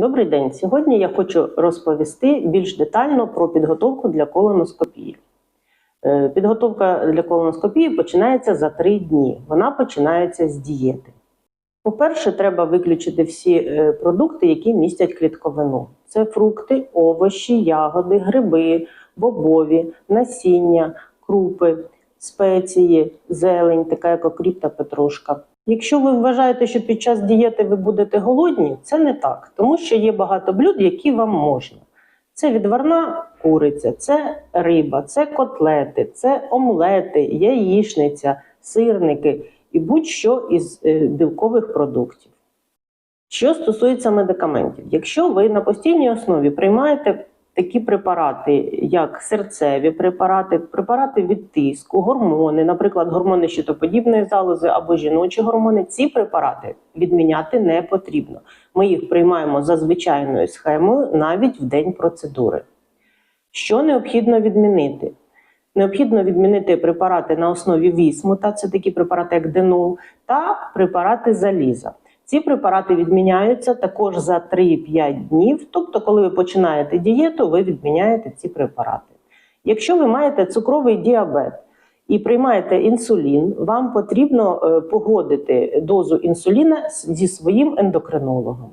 Добрий день. Сьогодні я хочу розповісти більш детально про підготовку для колоноскопії. Е, Підготовка для колоноскопії починається за три дні. Вона починається з дієти. По-перше, треба виключити всі е, продукти, які містять клітковину. Це фрукти, овочі, ягоди, гриби, бобові, насіння, крупи, спеції, зелень, така як окріп та петрушка. Якщо ви вважаєте, що під час дієти ви будете голодні, це не так, тому що є багато блюд, які вам можна. Це відварна куриця, це риба, це котлети, це омлети, яєчниця, сирники і будь-що із е, білкових продуктів. Що стосується медикаментів, якщо ви на постійній основі приймаєте такі препарати, як серцеві препарати, препарати від тиску, гормони, наприклад, гормони щитоподібної залози або жіночі гормони, ці препарати відміняти не потрібно. Ми їх приймаємо за звичайною схемою навіть в день процедури. Що необхідно відмінити? Необхідно відмінити препарати на основі вісмута, це такі препарати, як денол, та препарати заліза. Ці препарати відміняються також за 3-5 днів. Тобто, коли ви починаєте дієту, ви відміняєте ці препарати. Якщо ви маєте цукровий діабет і приймаєте інсулін, вам потрібно е, погодити дозу інсуліна зі своїм ендокринологом.